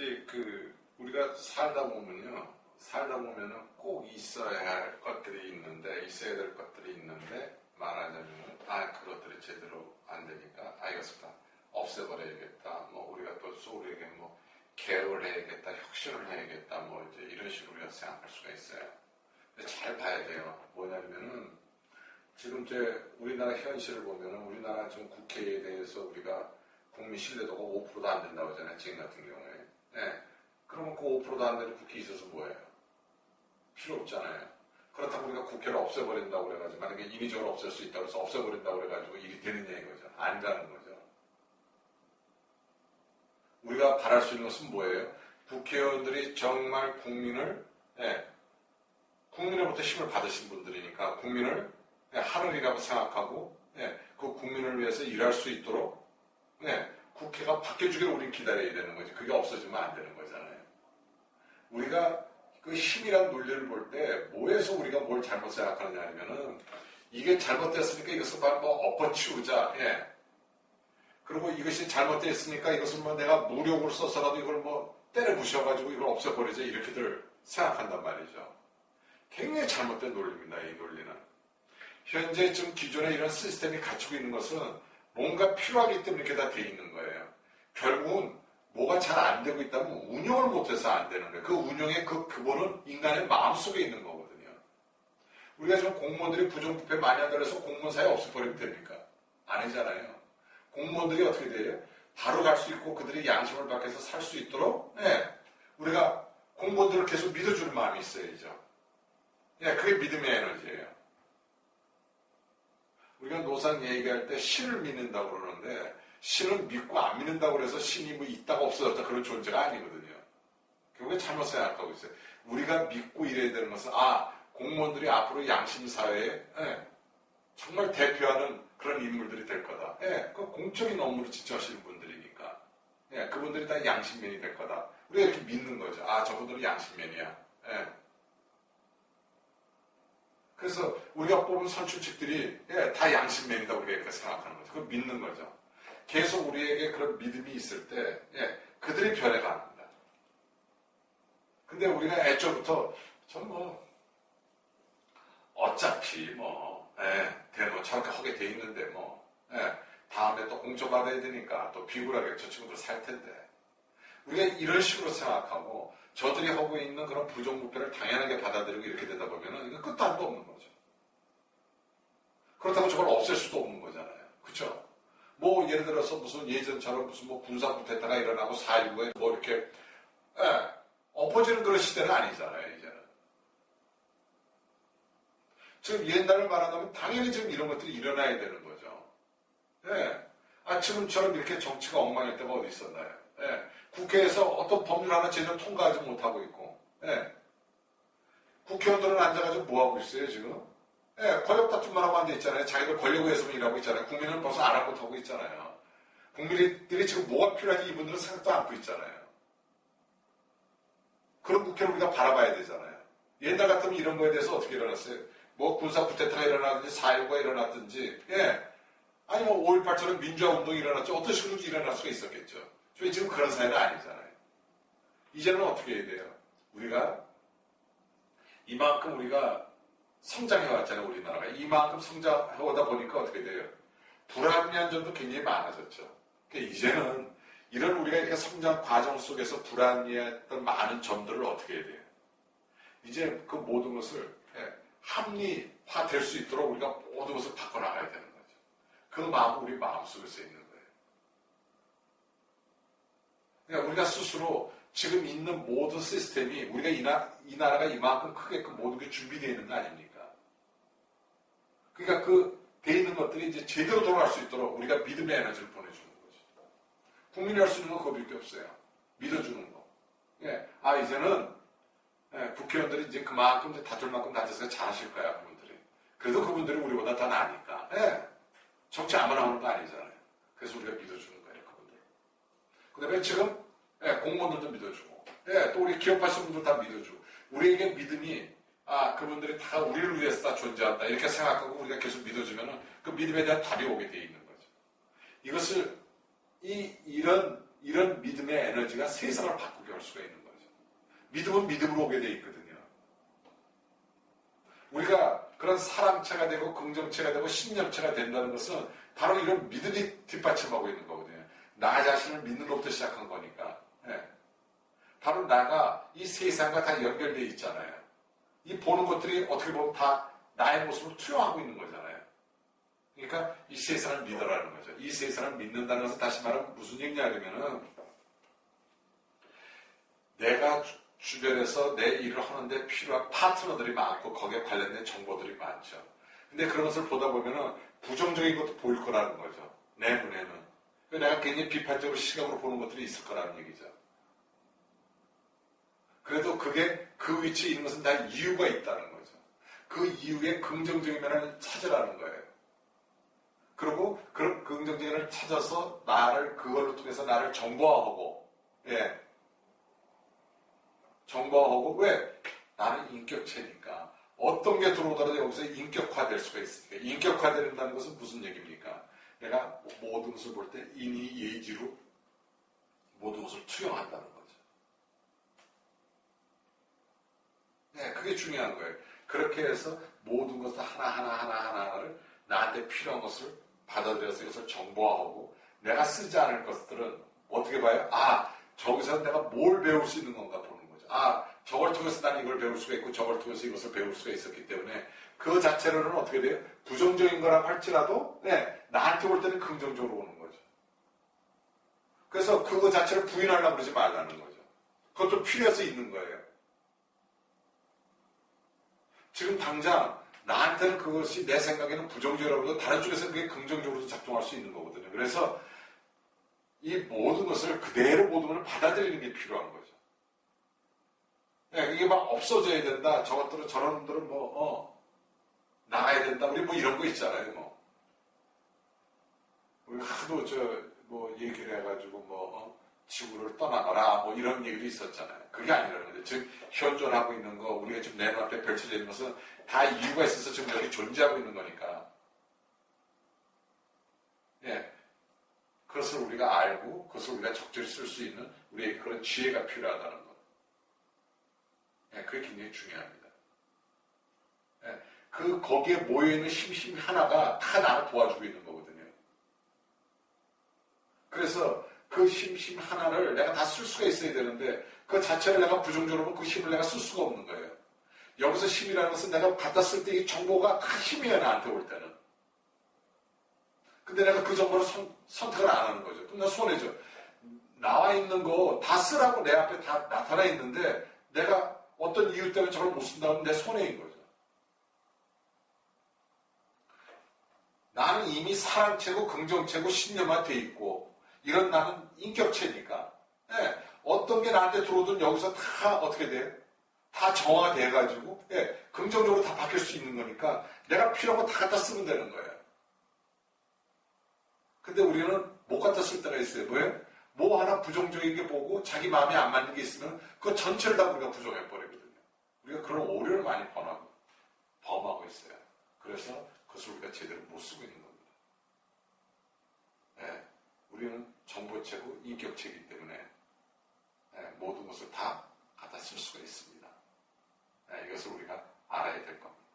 이제 그 우리가 살다 보면요, 살다 보면은 꼭 있어야 할 것들이 있는데 있어야 될 것들이 있는데 말하자면 아 그것들이 제대로 안 되니까 아 이것을 다 없애버려야겠다. 뭐 우리가 또 소우리에게 뭐 개를 해야겠다, 혁신을 해야겠다, 뭐 이제 이런 식으로 생각할 수가 있어요. 잘 봐야 돼요. 뭐냐면은 지금 이제 우리나라 현실을 보면은 우리나라 지금 국회에 대해서 우리가 국민 신뢰도가 5%도 안 된다고 하잖아요. 지금 같은 경우에. 네. 그러면 그 5%도 안 되는 국회 있어서 뭐예요? 필요 없잖아요. 그렇다고 우리가 국회를 없애버린다고 그래가지고 만약에 인위적으로 없앨 수 있다고 해서 없애버린다고 그래가지고 일이 되느냐 이거죠. 아니라는 거죠. 우리가 바랄 수 있는 것은 뭐예요? 국회의원들이 정말 국민을 예, 국민으로부터 힘을 받으신 분들이니까 국민을 예, 하늘이라고 생각하고 예, 그 국민을 위해서 일할 수 있도록 예, 국회가 바뀌어주기를 우린 기다려야 되는 거지. 그게 없어지면 안 되는 거잖아요. 우리가 그 힘이란 논리를 볼 때 뭐에서 우리가 뭘 잘못 생각하느냐 하면은 이게 잘못됐으니까 이것을 바로 뭐 엎어치우자. 예. 그리고 이것이 잘못됐으니까 이것을 뭐 내가 무력을 써서라도 이걸 뭐 때려 부셔가지고 이걸 없애버리자 이렇게들 생각한단 말이죠. 굉장히 잘못된 논리입니다. 이 논리는. 현재 지금 기존에 이런 시스템이 갖추고 있는 것은 뭔가 필요하기 때문에 이렇게 다 돼 있는 거예요. 결국은 뭐가 잘 안 되고 있다면 운영을 못해서 안 되는 거예요. 그 운영의 그 근본은 인간의 마음속에 있는 거거든요. 우리가 지금 공무원들이 부정부패 많이 한다고 해서 공무원 사회 없애버리면 됩니까? 아니잖아요. 공무원들이 어떻게 돼요? 바로 갈 수 있고 그들이 양심을 밖에서 살 수 있도록 예, 우리가 공무원들을 계속 믿어주는 마음이 있어야죠. 예, 그게 믿음의 에너지예요. 우리가 노상 얘기할 때 신을 믿는다고 그러는데 신은 믿고 안 믿는다고 해서 신이 뭐 있다가 없어졌다 그런 존재가 아니거든요. 결국에 잘못 생각하고 있어요. 우리가 믿고 이래야 되는 것은 아 공무원들이 앞으로 양심 사회에 예, 정말 대표하는 그런 인물들이 될 거다. 예, 그 공적인 업무를 지쳐하시는 분들이니까 예, 그분들이 다 양심맨이 될 거다. 우리가 이렇게 믿는 거죠. 아 저분들은 양심맨이야. 예. 그래서 우리가 뽑은 선출직들이 예, 다 양심맨이다 우리가 이렇게 생각하는 거죠. 그걸 믿는 거죠. 계속 우리에게 그런 믿음이 있을 때 예, 그들이 변해갑니다. 근데 우리가 애초부터 전뭐 어차피 뭐 예, 대노 저렇게 하게 돼 있는데 뭐 예, 다음에 또 공천받아야 되니까 또 비굴하게 저 친구들 살 텐데 우리가 이런 식으로 생각하고 저들이 하고 있는 그런 부정부패를 당연하게 받아들이고 이렇게 되다 보면은 이거 끝도 한도 없는 거죠. 그렇다고 저걸 없앨 수도 없는 거잖아요. 그쵸? 뭐 예를 들어서 무슨 예전처럼 무슨 뭐 군사부패다가 일어나고 4.19에 뭐 이렇게 예, 엎어지는 그런 시대는 아니잖아요. 이제는. 지금 옛날을 말하자면 당연히 지금 이런 것들이 일어나야 되는 거죠. 예. 아, 지금처럼 이렇게 정치가 엉망일 때가 어디 있었나요? 예. 국회에서 어떤 법률 하나 제대로 통과하지 못하고 있고, 예. 국회의원들은 앉아가지고 뭐하고 있어요, 지금? 예, 권력 다툼만 하고 앉아있잖아요. 자기들 권력 위해서만 일하고 있잖아요. 국민은 벌써 아랑곳하고 있잖아요. 국민들이 지금 뭐가 필요한지 이분들은 생각도 않고 있잖아요. 그런 국회를 우리가 바라봐야 되잖아요. 옛날 같으면 이런 거에 대해서 어떻게 일어났어요? 뭐 군사 쿠데타가 일어나든지 4.19가 일어났든지, 예. 아니 뭐 5.18처럼 민주화 운동이 일어났죠. 어떤 식으로 일어날 수가 있었겠죠. 저희 지금 그런 사회는 아니잖아요. 이제는 어떻게 해야 돼요? 우리가 이만큼 우리가 성장해왔잖아요, 우리나라가. 이만큼 성장해오다 보니까 어떻게 돼요? 불합리한 점도 굉장히 많아졌죠. 그러니까 이제는 이런 우리가 이렇게 성장 과정 속에서 불합리했던 많은 점들을 어떻게 해야 돼요? 이제 그 모든 것을 예, 합리화 될 수 있도록 우리가 모든 것을 바꿔나가야 되는 거죠. 그 마음은 우리 마음속에서 있는 거예요. 그러니까 우리가 스스로 지금 있는 모든 시스템이 우리가 이, 나, 이 나라가 이만큼 크게끔 모든 게 준비되어 있는 거 아닙니까? 그러니까 그 돼 있는 것들이 이제 제대로 돌아갈 수 있도록 우리가 믿음의 에너지를 보내주는 거죠. 국민이 할 수 있는 건 그거밖에 없어요. 믿어주는 거. 예. 아 이제는 예, 국회의원들이 이제 그만큼 이제 다툴 만큼 다투서 잘하실 거야 그분들이. 그래도 그분들이 우리보다 더 나으니까. 예. 정치 아무나 하는 거 아니잖아요. 그래서 우리가 믿어주는 그분들. 그 다음에 지금 예, 공무원들도 믿어주고, 예, 또 우리 기업하시는 분들 다 믿어주고, 우리에게 믿음이, 아, 그분들이 다 우리를 위해서 다 존재한다. 이렇게 생각하고 우리가 계속 믿어주면은 그 믿음에 대한 답이 오게 돼 있는 거죠. 이것을, 이, 이런 이런 믿음의 에너지가 세상을 바꾸게 할 수가 있는 거죠. 믿음은 믿음으로 오게 돼 있거든요. 우리가 그런 사랑체가 되고 긍정체가 되고 신념체가 된다는 것은 바로 이런 믿음이 뒷받침하고 있는 거거든요. 나 자신을 믿는 것부터 시작한 거니까. 예. 바로 나가 이 세상과 다 연결되어 있잖아요. 이 보는 것들이 어떻게 보면 다 나의 모습을 투영하고 있는 거잖아요. 그러니까 이 세상을 믿어라는 거죠. 이 세상을 믿는다는 것은 다시 말하면 무슨 얘기냐면은 내가 주- 주변에서 내 일을 하는데 필요한 파트너들이 많고 거기에 관련된 정보들이 많죠. 근데 그런 것을 보다 보면은 부정적인 것도 보일 거라는 거죠. 내 눈에는. 내가 굉장히 비판적으로 시각으로 보는 것들이 있을 거라는 얘기죠. 그래도 그게 그 위치에 있는 것은 다 이유가 있다는 거죠. 그 이유의 긍정적인 면을 찾으라는 거예요. 그리고 그 긍정적인 면을 찾아서 나를 그걸로 통해서 나를 정보화하고 예. 정보화하고 왜? 나는 인격체니까 어떤 게 들어오더라도 여기서 인격화될 수가 있으니까 인격화된다는 것은 무슨 얘기입니까? 내가 모든 것을 볼 때 인이 예지로 모든 것을 투영한다는 거죠. 네, 그게 중요한 거예요. 그렇게 해서 모든 것을 하나하나 하나 하나 하나를 나한테 필요한 것을 받아들여서 이것을 정보화하고 내가 쓰지 않을 것들은 어떻게 봐요? 아, 저기서 내가 뭘 배울 수 있는 건가 보는 거죠. 아, 저걸 통해서 난 이걸 배울 수가 있고 저걸 통해서 이것을 배울 수가 있었기 때문에 그 자체로는 어떻게 돼요? 부정적인 거라고 할지라도 네, 나한테 올 때는 긍정적으로 오는 거죠. 그래서 그거 자체를 부인하려고 그러지 말라는 거죠. 그것도 필요해서 있는 거예요. 지금 당장 나한테는 그것이 내 생각에는 부정적이라고 해도 다른 쪽에서는 그게 긍정적으로 작동할 수 있는 거거든요. 그래서 이 모든 것을 그대로 모든 것을 받아들이는 게 필요한 거죠. 네, 이게 막 없어져야 된다. 저것들은 저런 분들은 뭐 어, 나가야 된다. 우리 뭐 이런 거 있잖아요. 뭐 우리 하도 저 뭐 얘기를 해가지고 뭐 어, 지구를 떠나거라 뭐 이런 얘기도 있었잖아요. 그게 아니라는 거죠. 즉 현존하고 있는 거 우리가 지금 내 눈앞에 펼쳐져 있는 것은 다 이유가 있어서 지금 여기 존재하고 있는 거니까. 예. 그것을 우리가 알고 그것을 우리가 적절히 쓸 수 있는 우리의 그런 지혜가 필요하다는 것. 예, 그게 굉장히 중요합니다. 예, 그 거기에 모여 있는 힘, 힘 하나가 다 나를 도와주고 있는 거거든요. 그래서 그 힘, 힘 하나를 내가 다 쓸 수가 있어야 되는데 그 자체를 내가 부정적으로 그 힘을 내가 쓸 수가 없는 거예요. 여기서 힘이라는 것은 내가 쓸때이 정보가 다 힘이에요, 나한테 올 때는. 근데 내가 그 정보를 선, 선택을 안 하는 거죠. 그럼 나 손해죠. 나와 있는 거 다 쓰라고 내 앞에 다 나타나 있는데 내가 어떤 이유 때문에 저걸 못 쓴다면 내 손해인 거죠. 나는 이미 사랑체고 긍정체고 신념화 돼 있고 이런 나는 인격체니까 예, 어떤 게 나한테 들어오든 여기서 다 어떻게 돼요? 다 정화가 돼가지고 예, 긍정적으로 다 바뀔 수 있는 거니까 내가 필요한 거 다 갖다 쓰면 되는 거예요. 근데 우리는 못 갖다 쓸 때가 있어요. 뭐예요? 뭐 하나 부정적인 게 보고 자기 마음에 안 맞는 게 있으면 그 전체를 다 우리가 부정해 버리거든요. 우리가 그런 오류를 많이 범하고, 범하고 있어요. 그래서 그것을 우리가 제대로 못 쓰고 있는 겁니다. 예, 우리는 정보체고 인격체이기 때문에 예, 모든 것을 다 갖다 쓸 수가 있습니다. 예, 이것을 우리가 알아야 될 겁니다.